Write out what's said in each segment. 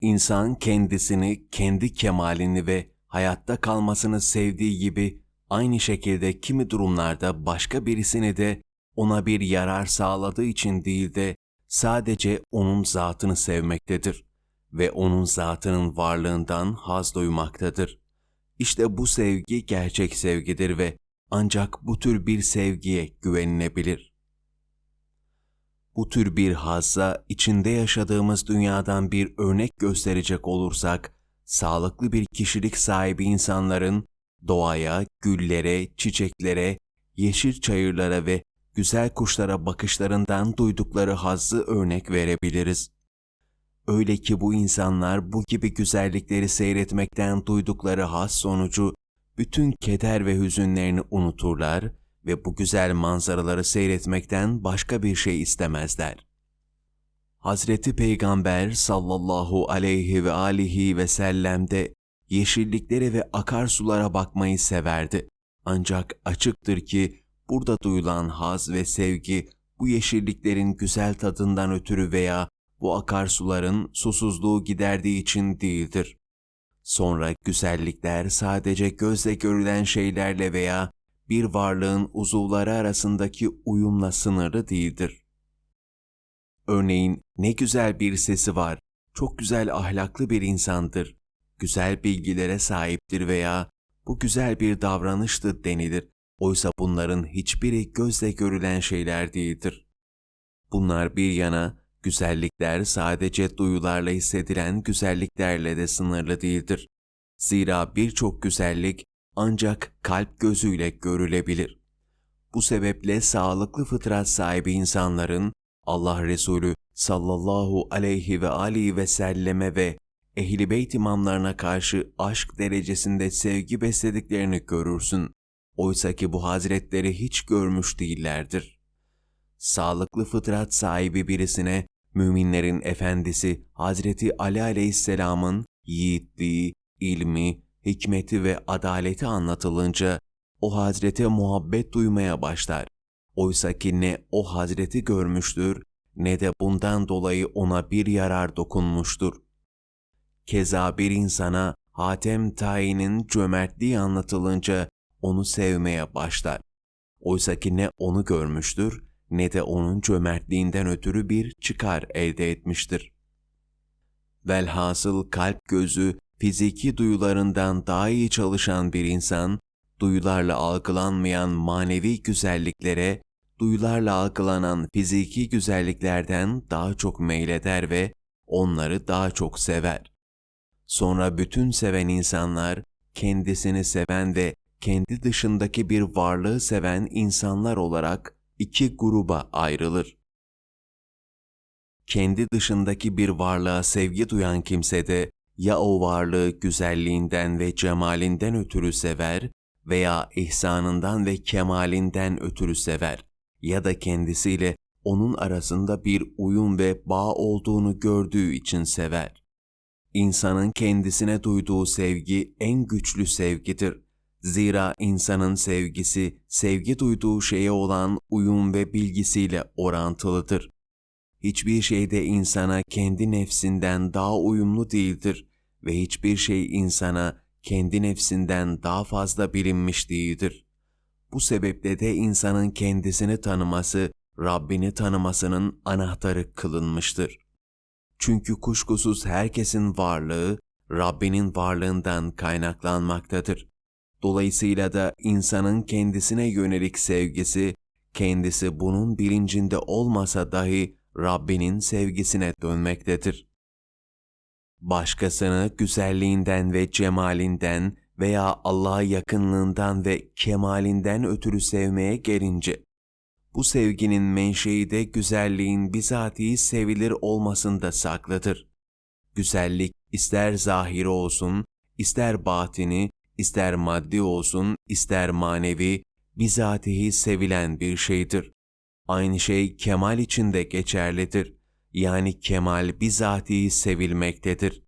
İnsan kendisini, kendi kemalini ve hayatta kalmasını sevdiği gibi aynı şekilde kimi durumlarda başka birisini de ona bir yarar sağladığı için değil de sadece onun zatını sevmektedir ve onun zatının varlığından haz duymaktadır. İşte bu sevgi gerçek sevgidir ve ancak bu tür bir sevgiye güvenilebilir. Bu tür bir hazza içinde yaşadığımız dünyadan bir örnek gösterecek olursak, sağlıklı bir kişilik sahibi insanların doğaya, güllere, çiçeklere, yeşil çayırlara ve güzel kuşlara bakışlarından duydukları hazzı örnek verebiliriz. Öyle ki bu insanlar bu gibi güzellikleri seyretmekten duydukları haz sonucu bütün keder ve hüzünlerini unuturlar ve bu güzel manzaraları seyretmekten başka bir şey istemezler. Hazreti Peygamber sallallahu aleyhi ve alihi ve sellem de yeşilliklere ve akarsulara bakmayı severdi. Ancak açıktır ki burada duyulan haz ve sevgi bu yeşilliklerin güzel tadından ötürü veya bu akarsuların susuzluğu giderdiği için değildir. Sonra güzellikler sadece gözle görülen şeylerle veya bir varlığın uzuvları arasındaki uyumla sınırlı değildir. Örneğin ne güzel bir sesi var, çok güzel ahlaklı bir insandır, güzel bilgilere sahiptir veya bu güzel bir davranıştır denilir. Oysa bunların hiçbiri gözle görülen şeyler değildir. Bunlar bir yana güzellikler sadece duyularla hissedilen güzelliklerle de sınırlı değildir. Zira birçok güzellik ancak kalp gözüyle görülebilir. Bu sebeple sağlıklı fıtrat sahibi insanların Allah Resulü sallallahu aleyhi ve aleyhi ve selleme ve Ehl-i Beyt imamlarına karşı aşk derecesinde sevgi beslediklerini görürsün. Oysa ki bu hazretleri hiç görmüş değillerdir. Sağlıklı fıtrat sahibi birisine müminlerin efendisi Hazreti Ali aleyhisselamın yiğitliği, ilmi, hikmeti ve adaleti anlatılınca o hazrete muhabbet duymaya başlar. Oysa ki ne o hazreti görmüştür ne de bundan dolayı ona bir yarar dokunmuştur. Keza bir insana Hatem Tayin'in cömertliği anlatılınca onu sevmeye başlar. Oysa ki ne onu görmüştür ne de onun cömertliğinden ötürü bir çıkar elde etmiştir. Velhasıl kalp gözü fiziki duyularından daha iyi çalışan bir insan, duyularla algılanmayan manevi güzelliklere, duyularla algılanan fiziki güzelliklerden daha çok meyleder ve onları daha çok sever. Sonra bütün seven insanlar, kendisini seven ve kendi dışındaki bir varlığı seven insanlar olarak iki gruba ayrılır. Kendi dışındaki bir varlığa sevgi duyan kimse de ya o varlığı güzelliğinden ve cemalinden ötürü sever veya ihsanından ve kemalinden ötürü sever ya da kendisiyle onun arasında bir uyum ve bağ olduğunu gördüğü için sever. İnsanın kendisine duyduğu sevgi en güçlü sevgidir. Zira insanın sevgisi, sevgi duyduğu şeye olan uyum ve bilgisiyle orantılıdır. Hiçbir şey de insana kendi nefsinden daha uyumlu değildir ve hiçbir şey insana kendi nefsinden daha fazla bilinmiş değildir. Bu sebeple de insanın kendisini tanıması, Rabbini tanımasının anahtarı kılınmıştır. Çünkü kuşkusuz herkesin varlığı, Rabbinin varlığından kaynaklanmaktadır. Dolayısıyla da insanın kendisine yönelik sevgisi, kendisi bunun bilincinde olmasa dahi Rabbinin sevgisine dönmektedir. Başkasını güzelliğinden ve cemalinden veya Allah'a yakınlığından ve kemalinden ötürü sevmeye gelince, bu sevginin menşei de güzelliğin bizatihi sevilir olmasında saklıdır. Güzellik ister zahiri olsun, ister batini, ister maddi olsun, ister manevi, bizatihi sevilen bir şeydir. Aynı şey kemal için de geçerlidir. Yani kemal bizatihi sevilmektedir.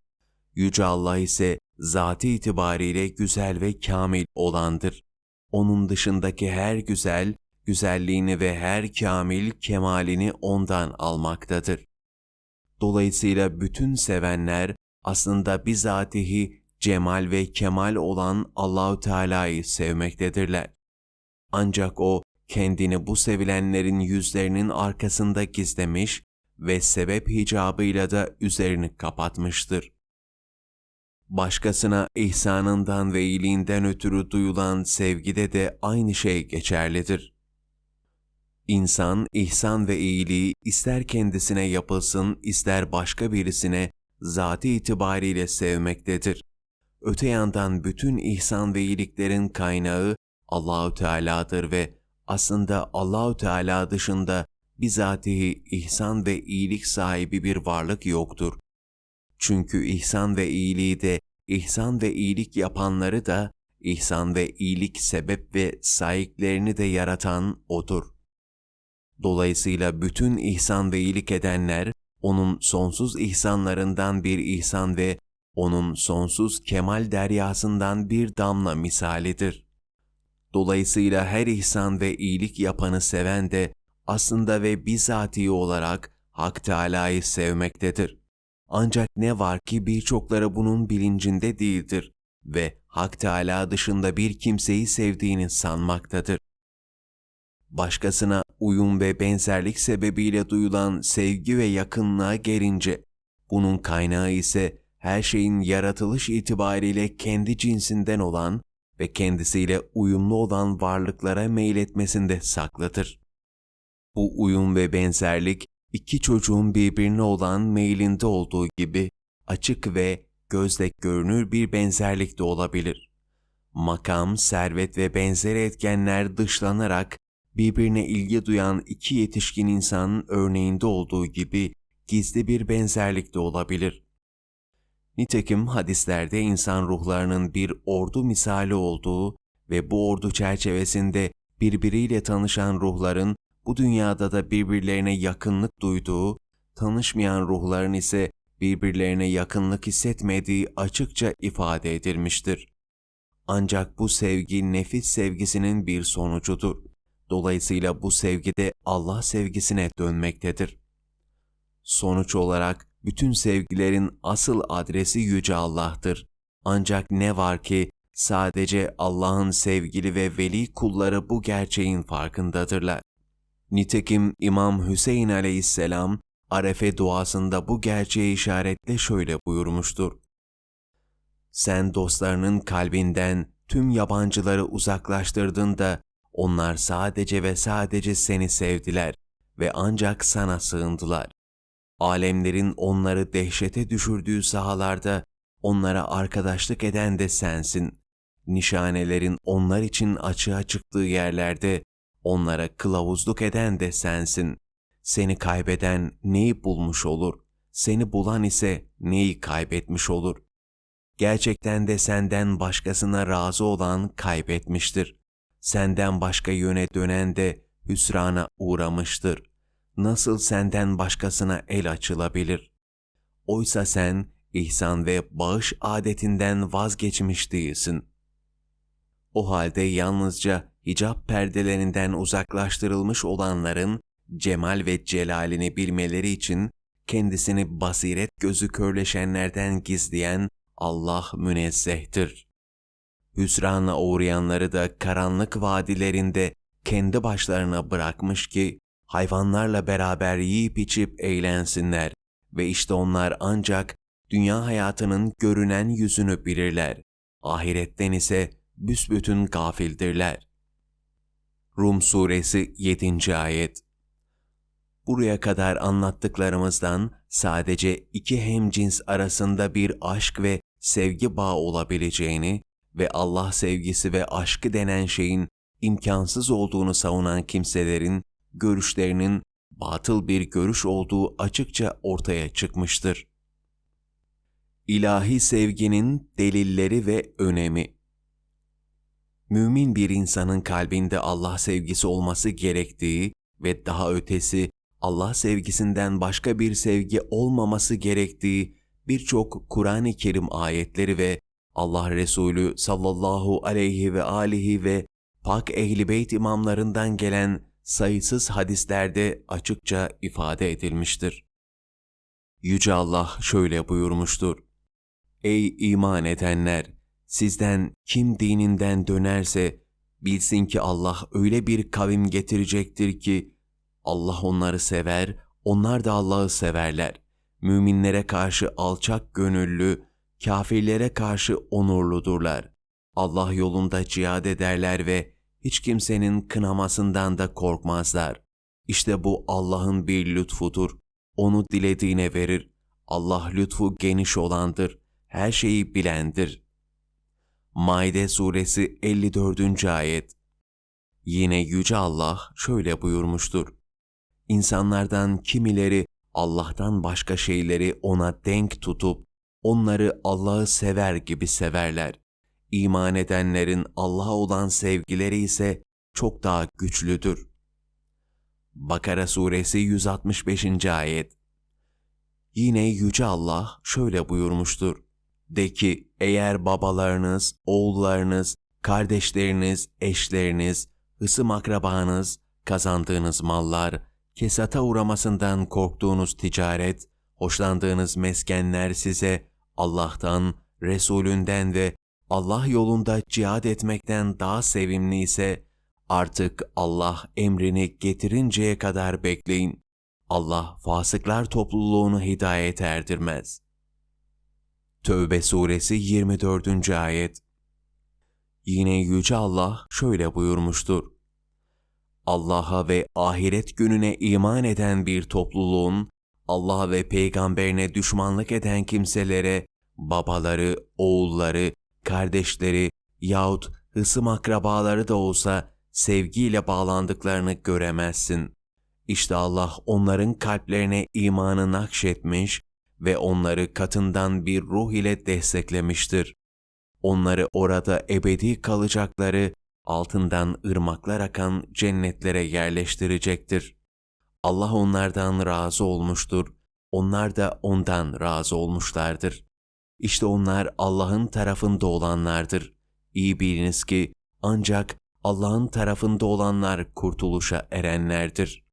Yüce Allah ise zati itibariyle güzel ve kamil olandır. Onun dışındaki her güzel, güzelliğini ve her kamil kemalini ondan almaktadır. Dolayısıyla bütün sevenler aslında bizatihi cemal ve kemal olan Allahü Teala'yı sevmektedirler. Ancak o kendini bu sevilenlerin yüzlerinin arkasında gizlemiş ve sebep hicabıyla da üzerini kapatmıştır. Başkasına ihsanından ve iyiliğinden ötürü duyulan sevgide de aynı şey geçerlidir. İnsan ihsan ve iyiliği ister kendisine yapılsın ister başka birisine zati itibariyle sevmektedir. Öte yandan bütün ihsan ve iyiliklerin kaynağı Allahü Teala'dır ve aslında Allahü Teala dışında bizatihi ihsan ve iyilik sahibi bir varlık yoktur. Çünkü ihsan ve iyiliği de, ihsan ve iyilik yapanları da, ihsan ve iyilik sebep ve sahiplerini de yaratan O'dur. Dolayısıyla bütün ihsan ve iyilik edenler, O'nun sonsuz ihsanlarından bir ihsan ve O'nun sonsuz kemal deryasından bir damla misalidir. Dolayısıyla her ihsan ve iyilik yapanı seven de aslında ve bizatihi olarak Hak Teâlâ'yı sevmektedir. Ancak ne var ki birçokları bunun bilincinde değildir ve Hak Teâlâ dışında bir kimseyi sevdiğini sanmaktadır. Başkasına uyum ve benzerlik sebebiyle duyulan sevgi ve yakınlığa gelince, bunun kaynağı ise her şeyin yaratılış itibariyle kendi cinsinden olan ve kendisiyle uyumlu olan varlıklara meyletmesinde saklıdır. Bu uyum ve benzerlik iki çocuğun birbirine olan meylinde olduğu gibi açık ve gözle görünür bir benzerlik de olabilir. Makam, servet ve benzeri etkenler dışlanarak birbirine ilgi duyan iki yetişkin insanın örneğinde olduğu gibi gizli bir benzerlik de olabilir. Nitekim hadislerde insan ruhlarının bir ordu misali olduğu ve bu ordu çerçevesinde birbiriyle tanışan ruhların bu dünyada da birbirlerine yakınlık duyduğu, tanışmayan ruhların ise birbirlerine yakınlık hissetmediği açıkça ifade edilmiştir. Ancak bu sevgi nefis sevgisinin bir sonucudur. Dolayısıyla bu sevgi de Allah sevgisine dönmektedir. Sonuç olarak bütün sevgilerin asıl adresi Yüce Allah'tır. Ancak ne var ki sadece Allah'ın sevgili ve veli kulları bu gerçeğin farkındadırlar. Nitekim İmam Hüseyin aleyhisselam Arefe duasında bu gerçeği işaretle şöyle buyurmuştur. Sen dostlarının kalbinden tüm yabancıları uzaklaştırdın da onlar sadece ve sadece seni sevdiler ve ancak sana sığındılar. Alemlerin onları dehşete düşürdüğü sahalarda onlara arkadaşlık eden de sensin. Nişanelerin onlar için açığa çıktığı yerlerde onlara kılavuzluk eden de sensin. Seni kaybeden neyi bulmuş olur? Seni bulan ise neyi kaybetmiş olur? Gerçekten de senden başkasına razı olan kaybetmiştir. Senden başka yöne dönen de hüsrana uğramıştır. Nasıl senden başkasına el açılabilir? Oysa sen ihsan ve bağış adetinden vazgeçmiş değilsin. O halde yalnızca hicap perdelerinden uzaklaştırılmış olanların cemal ve celalini bilmeleri için kendisini basiret gözü körleşenlerden gizleyen Allah münezzehtir. Hüsrana uğrayanları da karanlık vadilerinde kendi başlarına bırakmış ki hayvanlarla beraber yiyip içip eğlensinler ve işte onlar ancak dünya hayatının görünen yüzünü bilirler. Ahiretten ise büsbütün gafildirler. Rum Suresi 7. Ayet Buraya kadar anlattıklarımızdan sadece iki hemcins arasında bir aşk ve sevgi bağı olabileceğini ve Allah sevgisi ve aşkı denen şeyin imkansız olduğunu savunan kimselerin görüşlerinin batıl bir görüş olduğu açıkça ortaya çıkmıştır. İlahi sevginin delilleri ve önemi Mümin bir insanın kalbinde Allah sevgisi olması gerektiği ve daha ötesi Allah sevgisinden başka bir sevgi olmaması gerektiği birçok Kur'an-ı Kerim ayetleri ve Allah Resulü sallallahu aleyhi ve alihi ve pak ehli beyt imamlarından gelen sayısız hadislerde açıkça ifade edilmiştir. Yüce Allah şöyle buyurmuştur. Ey iman edenler! Sizden kim dininden dönerse bilsin ki Allah öyle bir kavim getirecektir ki Allah onları sever, onlar da Allah'ı severler. Müminlere karşı alçak gönüllü, kafirlere karşı onurludurlar. Allah yolunda cihad ederler ve hiç kimsenin kınamasından da korkmazlar. İşte bu Allah'ın bir lütfudur. Onu dilediğine verir. Allah lütfu geniş olandır. Her şeyi bilendir. Maide suresi 54. ayet Yine Yüce Allah şöyle buyurmuştur. İnsanlardan kimileri Allah'tan başka şeyleri ona denk tutup onları Allah'ı sever gibi severler. İman edenlerin Allah'a olan sevgileri ise çok daha güçlüdür. Bakara suresi 165. ayet Yine Yüce Allah şöyle buyurmuştur. De ki eğer babalarınız, oğullarınız, kardeşleriniz, eşleriniz, hısım akrabanız, kazandığınız mallar, kesata uğramasından korktuğunuz ticaret, hoşlandığınız meskenler size Allah'tan, Resulünden ve Allah yolunda cihad etmekten daha sevimli ise artık Allah emrini getirinceye kadar bekleyin. Allah fasıklar topluluğunu hidayet erdirmez. Tövbe suresi 24. ayet Yine Yüce Allah şöyle buyurmuştur. Allah'a ve ahiret gününe iman eden bir topluluğun, Allah ve peygamberine düşmanlık eden kimselere, babaları, oğulları, kardeşleri yahut hısım akrabaları da olsa sevgiyle bağlandıklarını göremezsin. İşte Allah onların kalplerine imanı nakşetmiş ve onları katından bir ruh ile desteklemiştir. Onları orada ebedi kalacakları, altından ırmaklar akan cennetlere yerleştirecektir. Allah onlardan razı olmuştur, onlar da ondan razı olmuşlardır. İşte onlar Allah'ın tarafında olanlardır. İyi biliniz ki ancak Allah'ın tarafında olanlar kurtuluşa erenlerdir.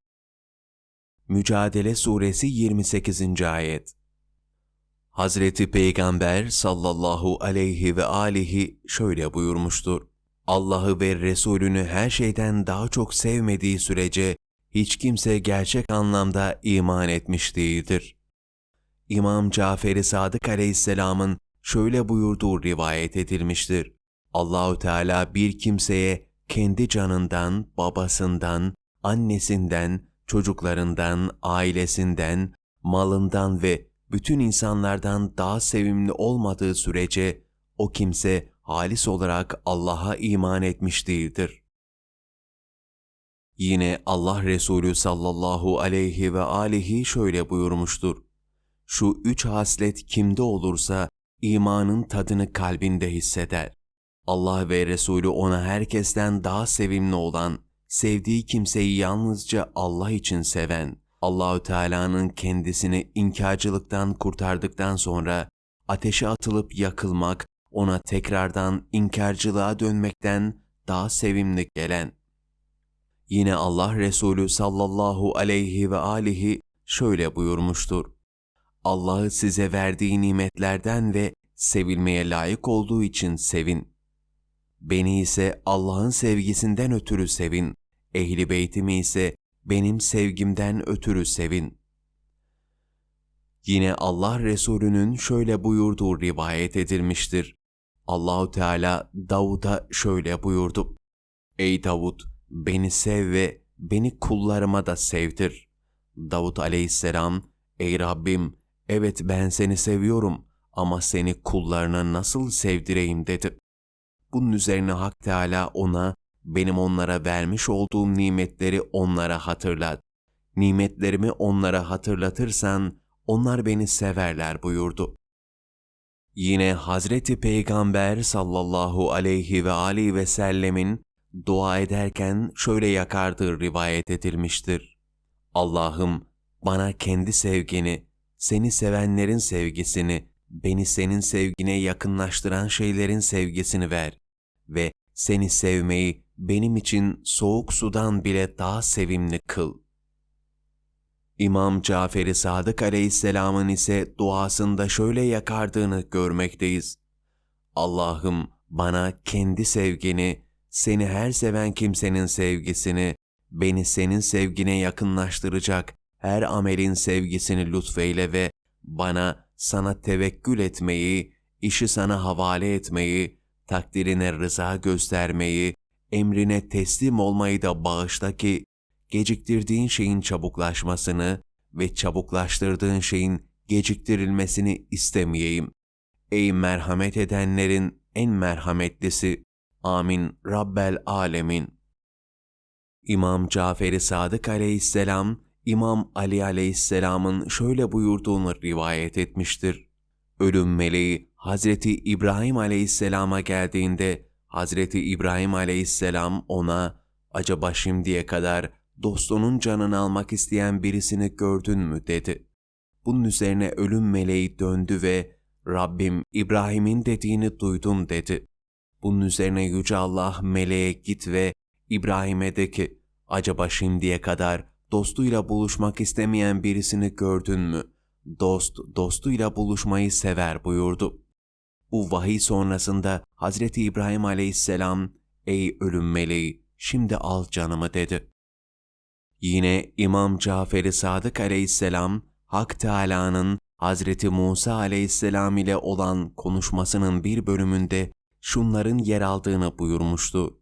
Mücadele Suresi 28. Ayet Hazreti Peygamber sallallahu aleyhi ve alihi şöyle buyurmuştur. Allah'ı ve Resulünü her şeyden daha çok sevmediği sürece hiç kimse gerçek anlamda iman etmiş değildir. İmam Cafer-i Sadık aleyhisselamın şöyle buyurduğu rivayet edilmiştir. Allahü Teala bir kimseye kendi canından, babasından, annesinden, çocuklarından, ailesinden, malından ve bütün insanlardan daha sevimli olmadığı sürece o kimse halis olarak Allah'a iman etmiş değildir. Yine Allah Resulü sallallahu aleyhi ve alihi şöyle buyurmuştur. Şu üç haslet kimde olursa imanın tadını kalbinde hisseder. Allah ve Resulü ona herkesten daha sevimli olan, sevdiği kimseyi yalnızca Allah için seven, Allahü Teala'nın kendisini inkarcılıktan kurtardıktan sonra ateşe atılıp yakılmak, ona tekrardan inkarcılığa dönmekten daha sevimli gelen. Yine Allah Resulü sallallahu aleyhi ve alihi şöyle buyurmuştur. Allah'ı size verdiği nimetlerden ve sevilmeye layık olduğu için sevin. Beni ise Allah'ın sevgisinden ötürü sevin. Ehli beytimi ise benim sevgimden ötürü sevin. Yine Allah Resulü'nün şöyle buyurduğu rivayet edilmiştir. Allahu Teala Davud'a şöyle buyurdu. Ey Davud, beni sev ve beni kullarıma da sevdir. Davud aleyhisselam, ey Rabbim, evet ben seni seviyorum ama seni kullarına nasıl sevdireyim dedi. Bunun üzerine Hak Teala ona benim onlara vermiş olduğum nimetleri onlara hatırlat. Nimetlerimi onlara hatırlatırsan onlar beni severler buyurdu. Yine Hazreti Peygamber sallallahu aleyhi ve aleyhi ve sellemin dua ederken şöyle yakardığı rivayet edilmiştir. Allah'ım bana kendi sevgini, seni sevenlerin sevgisini, beni senin sevgine yakınlaştıran şeylerin sevgisini ver ve seni sevmeyi benim için soğuk sudan bile daha sevimli kıl. İmam Cafer-i Sadık aleyhisselamın ise duasında şöyle yakardığını görmekteyiz. Allah'ım bana kendi sevgini, seni her seven kimsenin sevgisini, beni senin sevgine yakınlaştıracak her amelin sevgisini lütfeyle ve bana sana tevekkül etmeyi, işi sana havale etmeyi, takdirine rıza göstermeyi, emrine teslim olmayı da bağışla ki geciktirdiğin şeyin çabuklaşmasını ve çabuklaştırdığın şeyin geciktirilmesini istemeyeyim. Ey merhamet edenlerin en merhametlisi. Amin Rabbel Alemin. İmam Cafer-i Sadık aleyhisselam, İmam Ali aleyhisselamın şöyle buyurduğunu rivayet etmiştir. Ölüm meleği Hazreti İbrahim aleyhisselama geldiğinde Hazreti İbrahim aleyhisselam ona acaba şimdiye kadar dostunun canını almak isteyen birisini gördün mü dedi. Bunun üzerine ölüm meleği döndü ve Rabbim İbrahim'in dediğini duydum dedi. Bunun üzerine Yüce Allah meleğe git ve İbrahim'e de ki acaba şimdiye kadar dostuyla buluşmak istemeyen birisini gördün mü? Dost dostuyla buluşmayı sever buyurdu. Bu vahiy sonrasında Hazreti İbrahim aleyhisselam ey ölüm meleği şimdi al canımı dedi. Yine İmam Cafer-i Sadık aleyhisselam Hak Teâlâ'nın Hazreti Musa aleyhisselam ile olan konuşmasının bir bölümünde şunların yer aldığını buyurmuştu.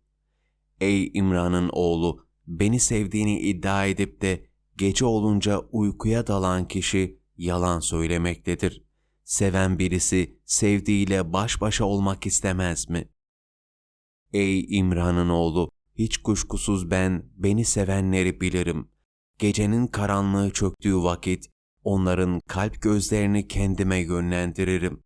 Ey İmran'ın oğlu, beni sevdiğini iddia edip de gece olunca uykuya dalan kişi yalan söylemektedir. Seven birisi sevdiğiyle baş başa olmak istemez mi? Ey İmran'ın oğlu, hiç kuşkusuz ben beni sevenleri bilirim. Gecenin karanlığı çöktüğü vakit onların kalp gözlerini kendime yönlendiririm.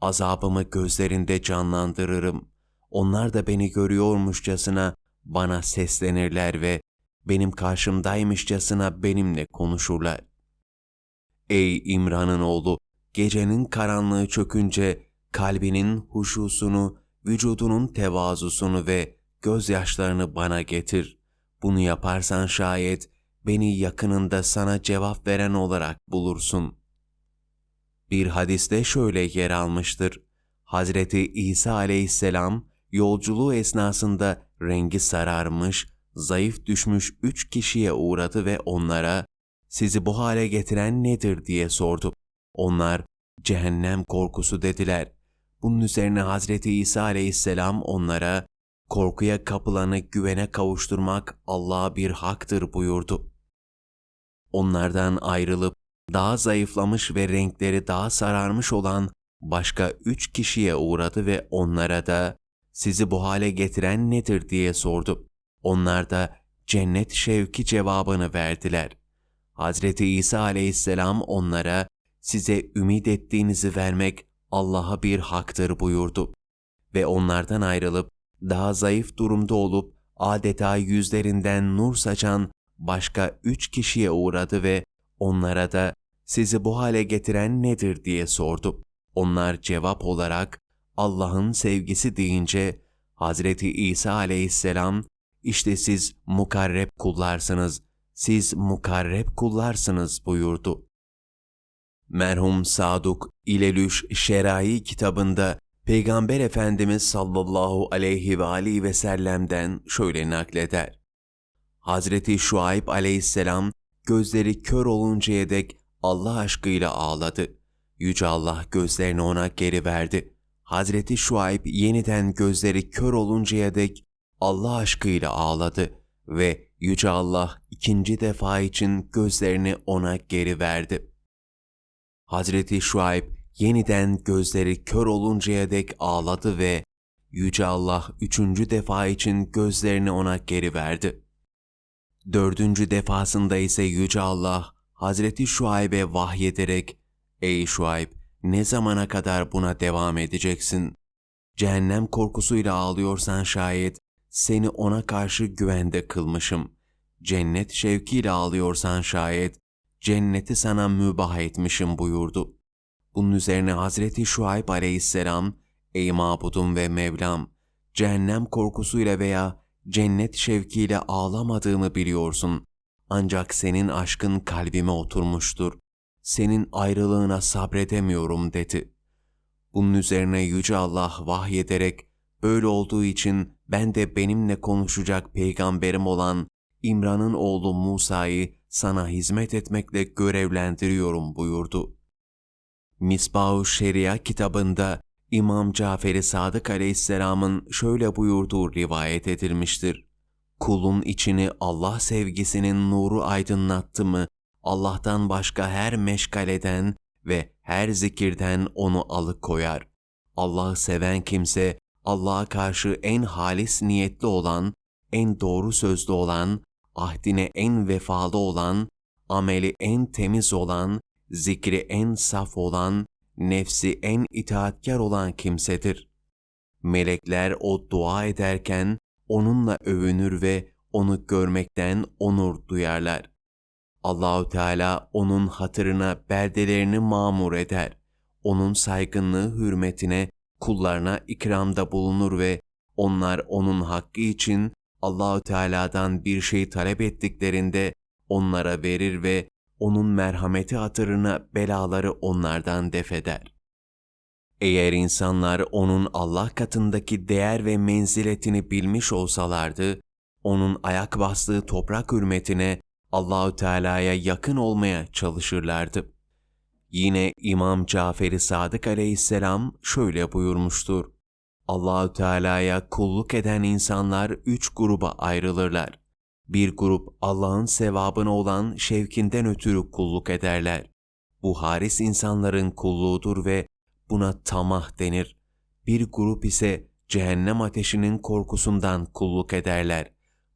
Azabımı gözlerinde canlandırırım. Onlar da beni görüyormuşçasına bana seslenirler ve benim karşımdaymışçasına benimle konuşurlar. Ey İmran'ın oğlu, gecenin karanlığı çökünce kalbinin huşusunu, vücudunun tevazusunu ve gözyaşlarını bana getir. Bunu yaparsan şayet beni yakınında sana cevap veren olarak bulursun. Bir hadiste şöyle yer almıştır. Hazreti İsa aleyhisselam yolculuğu esnasında rengi sararmış, zayıf düşmüş üç kişiye uğradı ve onlara sizi bu hale getiren nedir diye sordu. Onlar cehennem korkusu dediler. Bunun üzerine Hazreti İsa aleyhisselam onlara korkuya kapılanı güvene kavuşturmak Allah'a bir haktır buyurdu. Onlardan ayrılıp daha zayıflamış ve renkleri daha sararmış olan başka üç kişiye uğradı ve onlara da sizi bu hale getiren nedir diye sordu. Onlar da cennet şevki cevabını verdiler. Hazreti İsa aleyhisselam onlara size ümit ettiğinizi vermek Allah'a bir haktır buyurdu. Ve onlardan ayrılıp daha zayıf durumda olup adeta yüzlerinden nur saçan başka üç kişiye uğradı ve onlara da sizi bu hale getiren nedir diye sordu. Onlar cevap olarak Allah'ın sevgisi deyince Hazreti İsa aleyhisselam işte siz mukarreb kullarsınız, siz mukarreb kullarsınız buyurdu. Merhum Saduk İlelüş Şerai kitabında Peygamber Efendimiz sallallahu aleyhi ve aleyhi ve sellem'den şöyle nakleder. Hazreti Şuayb aleyhisselam gözleri kör oluncaya dek Allah aşkıyla ağladı. Yüce Allah gözlerini ona geri verdi. Hazreti Şuayb yeniden gözleri kör oluncaya dek Allah aşkıyla ağladı ve Yüce Allah ikinci defa için gözlerini ona geri verdi. Hazreti Şuayb yeniden gözleri kör oluncaya dek ağladı ve Yüce Allah üçüncü defa için gözlerini ona geri verdi. Dördüncü defasında ise Yüce Allah Hazreti Şuayb'e vahyederek Ey Şuayb ne zamana kadar buna devam edeceksin? Cehennem korkusuyla ağlıyorsan şayet seni ona karşı güvende kılmışım. Cennet şevkiyle ağlıyorsan şayet cenneti sana mübah etmişim buyurdu. Bunun üzerine Hazreti Şuayb aleyhisselam, Ey mabudum ve Mevlam, cehennem korkusuyla veya cennet şevkiyle ağlamadığımı biliyorsun. Ancak senin aşkın kalbime oturmuştur. Senin ayrılığına sabredemiyorum dedi. Bunun üzerine Yüce Allah vahyederek, böyle olduğu için ben de benimle konuşacak peygamberim olan İmran'ın oğlu Musa'yı sana hizmet etmekle görevlendiriyorum buyurdu. Misbah-ı Şeria kitabında İmam Cafer-i Sadık aleyhisselamın şöyle buyurduğu rivayet edilmiştir. Kulun içini Allah sevgisinin nuru aydınlattı mı, Allah'tan başka her meşgaleden ve her zikirden onu alıkoyar. Allah'ı seven kimse, Allah'a karşı en halis niyetli olan, en doğru sözlü olan, ahdine en vefalı olan, ameli en temiz olan, zikri en saf olan, nefsi en itaatkar olan kimsedir. Melekler o dua ederken onunla övünür ve onu görmekten onur duyarlar. Allahü Teala onun hatırına berdelerini mamur eder. Onun saygınlığı hürmetine kullarına ikramda bulunur ve onlar onun hakkı için Allahü Teala'dan bir şey talep ettiklerinde onlara verir ve onun merhameti hatırına belaları onlardan defeder. Eğer insanlar onun Allah katındaki değer ve menziletini bilmiş olsalardı, onun ayak bastığı toprak hürmetine Allahü Teala'ya yakın olmaya çalışırlardı. Yine İmam Cafer-i Sadık aleyhisselam şöyle buyurmuştur. Allahü Teala'ya kulluk eden insanlar üç gruba ayrılırlar. Bir grup Allah'ın sevabına olan şevkinden ötürü kulluk ederler. Bu haris insanların kulluğudur ve buna tamah denir. Bir grup ise cehennem ateşinin korkusundan kulluk ederler.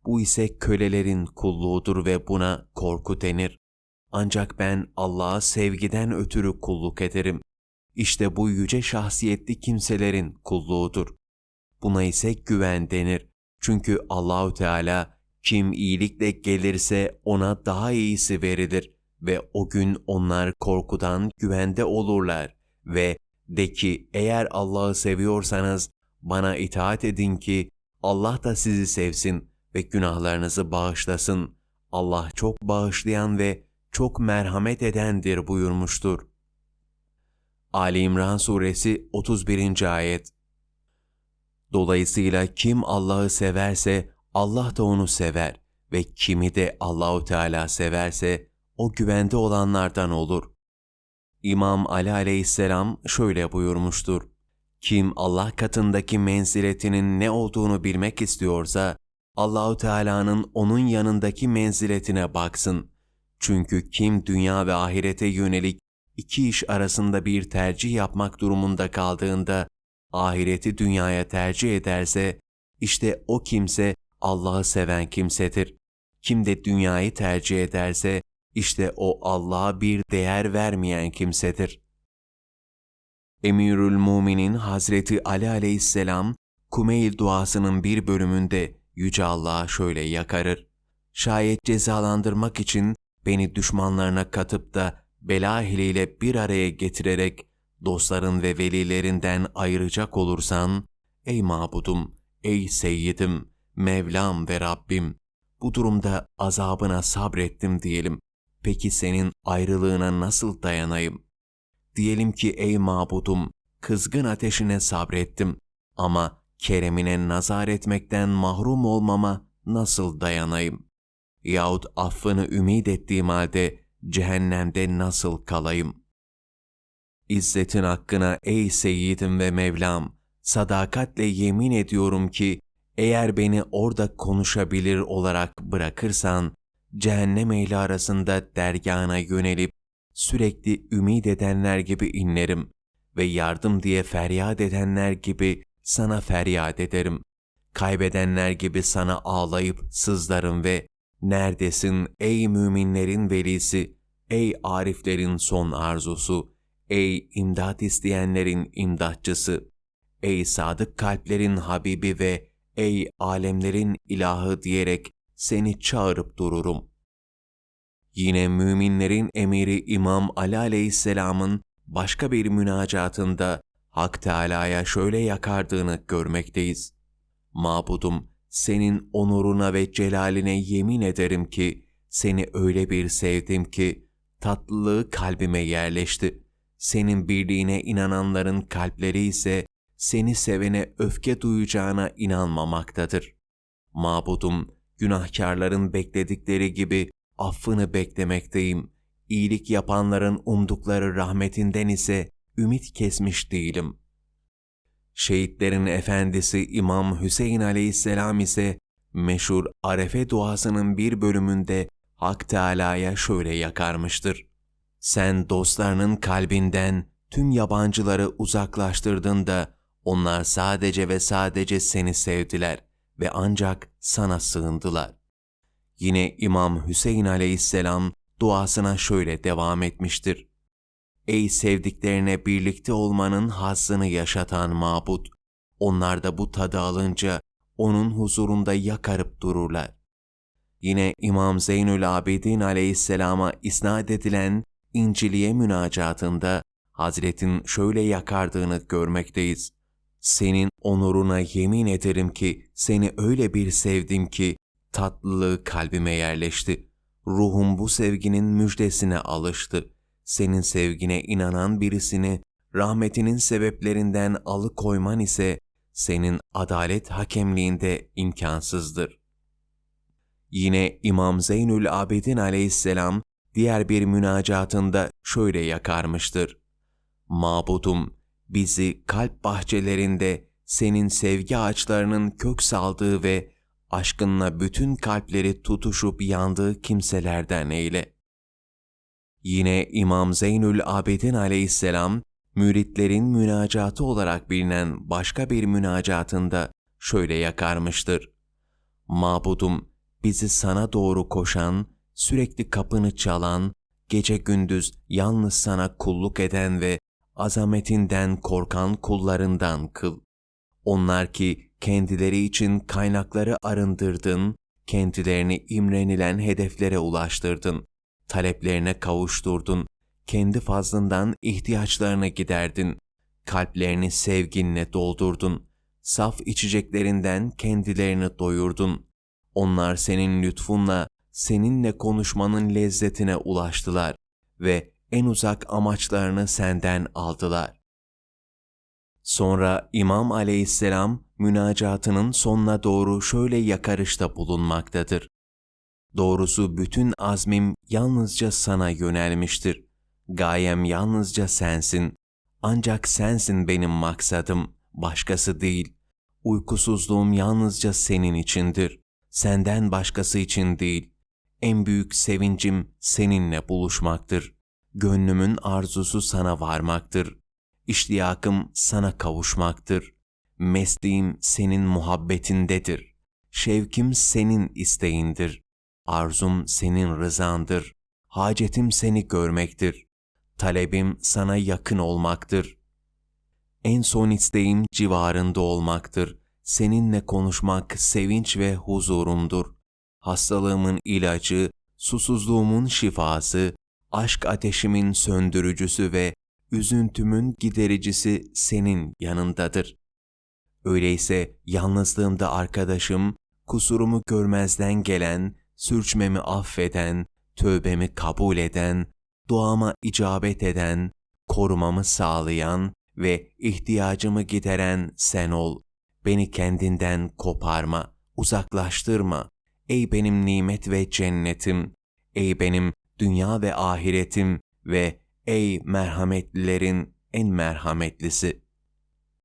Bu ise kölelerin kulluğudur ve buna korku denir. Ancak ben Allah'a sevgiden ötürü kulluk ederim. İşte bu yüce şahsiyetli kimselerin kulluğudur. Buna ise güven denir. Çünkü Allahü Teala kim iyilikle gelirse ona daha iyisi verilir ve o gün onlar korkudan güvende olurlar ve de ki eğer Allah'ı seviyorsanız bana itaat edin ki Allah da sizi sevsin ve günahlarınızı bağışlasın. Allah çok bağışlayan ve çok merhamet edendir buyurmuştur. Ali İmran Suresi 31. Ayet Dolayısıyla kim Allah'ı severse Allah da onu sever ve kimi de Allahu Teala severse o güvende olanlardan olur. İmam Ali aleyhisselam şöyle buyurmuştur. Kim Allah katındaki menziletinin ne olduğunu bilmek istiyorsa Allahu Teala'nın onun yanındaki menziletine baksın. Çünkü kim dünya ve ahirete yönelik iki iş arasında bir tercih yapmak durumunda kaldığında ahireti dünyaya tercih ederse işte o kimse Allah'ı seven kimsedir. Kim de dünyayı tercih ederse işte o Allah'a bir değer vermeyen kimsedir. Emirül Muminin Hazreti Ali aleyhisselam Kumeyl duasının bir bölümünde Yüce Allah'a şöyle yakarır. Şayet cezalandırmak için beni düşmanlarına katıp da bela ehliyle bir araya getirerek dostların ve velilerinden ayıracak olursan, ey mabudum, ey seyyidim, Mevlam ve Rabbim, bu durumda azabına sabrettim diyelim. Peki senin ayrılığına nasıl dayanayım? Diyelim ki ey mabudum, kızgın ateşine sabrettim ama keremine nazar etmekten mahrum olmama nasıl dayanayım? Yahut affını ümit ettiğim halde cehennemde nasıl kalayım? İzzetin hakkına ey Seyyidim ve Mevlam, sadakatle yemin ediyorum ki eğer beni orada konuşabilir olarak bırakırsan, cehennem ehli arasında dergâhına yönelip sürekli ümit edenler gibi inlerim ve yardım diye feryat edenler gibi sana feryat ederim. Kaybedenler gibi sana ağlayıp sızlarım ve neredesin ey müminlerin velisi, ey ariflerin son arzusu, ey imdat isteyenlerin imdatçısı, ey sadık kalplerin habibi ve ey alemlerin ilahı diyerek seni çağırıp dururum. Yine müminlerin emiri İmam Ali aleyhisselamın başka bir münacatında Hak Teâlâ'ya şöyle yakardığını görmekteyiz. Mabudum, senin onuruna ve celaline yemin ederim ki, Seni öyle bir sevdim ki tatlılığı kalbime yerleşti. Senin birliğine inananların kalpleri ise seni sevene öfke duyacağına inanmamaktadır. Mabudum, günahkarların bekledikleri gibi affını beklemekteyim. İyilik yapanların umdukları rahmetinden ise ümit kesmiş değilim. Şehitlerin efendisi İmam Hüseyin aleyhisselam ise meşhur Arefe duasının bir bölümünde Hak Teâlâ'ya şöyle yakarmıştır. Sen dostlarının kalbinden tüm yabancıları uzaklaştırdın da onlar sadece ve sadece seni sevdiler ve ancak sana sığındılar. Yine İmam Hüseyin aleyhisselam duasına şöyle devam etmiştir. Ey sevdiklerine birlikte olmanın hazzını yaşatan mabut! Onlar da bu tadı alınca onun huzurunda yakarıp dururlar. Yine İmam Zeynül Abidin aleyhisselama isnat edilen İncil'ye münacatında Hazretin şöyle yakardığını görmekteyiz. Senin onuruna yemin ederim ki seni öyle bir sevdim ki tatlılığı kalbime yerleşti. Ruhum bu sevginin müjdesine alıştı. Senin sevgine inanan birisini rahmetinin sebeplerinden alıkoyman ise senin adalet hakemliğinde imkansızdır. Yine İmam Zeynül Abidin aleyhisselam diğer bir münacatında şöyle yakarmıştır. Mabudum, bizi kalp bahçelerinde senin sevgi ağaçlarının kök saldığı ve aşkınla bütün kalpleri tutuşup yandığı kimselerden eyle. Yine İmam Zeynül Abidin aleyhisselam, müritlerin münacatı olarak bilinen başka bir münacatında şöyle yakarmıştır. Mabudum, bizi sana doğru koşan, sürekli kapını çalan, gece gündüz yalnız sana kulluk eden ve azametinden korkan kullarından kıl. Onlar ki kendileri için kaynakları arındırdın, kendilerini imrenilen hedeflere ulaştırdın, taleplerine kavuşturdun, kendi fazlından ihtiyaçlarını giderdin, kalplerini sevginle doldurdun, saf içeceklerinden kendilerini doyurdun. Onlar senin lütfunla, seninle konuşmanın lezzetine ulaştılar ve en uzak amaçlarını senden aldılar. Sonra İmam aleyhisselam münacatının sonuna doğru şöyle yakarışta bulunmaktadır. Doğrusu bütün azmim yalnızca sana yönelmiştir. Gayem yalnızca sensin. Ancak sensin benim maksadım, başkası değil. Uykusuzluğum yalnızca senin içindir. Senden başkası için değil. En büyük sevincim seninle buluşmaktır. Gönlümün arzusu sana varmaktır. İştiyakım sana kavuşmaktır. Mesleğim senin muhabbetindedir. Şevkim senin isteğindir. Arzum senin rızandır. Hacetim seni görmektir. Talebim sana yakın olmaktır. En son isteğim civarında olmaktır. Seninle konuşmak sevinç ve huzurumdur. Hastalığımın ilacı, susuzluğumun şifası, aşk ateşimin söndürücüsü ve üzüntümün gidericisi senin yanındadır. Öyleyse yalnızlığımda arkadaşım, kusurumu görmezden gelen, sürçmemi affeden, tövbemi kabul eden, duama icabet eden, korumamı sağlayan ve ihtiyacımı gideren sen ol. Beni kendinden koparma, uzaklaştırma. Ey benim nimet ve cennetim, ey benim dünya ve ahiretim ve ey merhametlilerin en merhametlisi.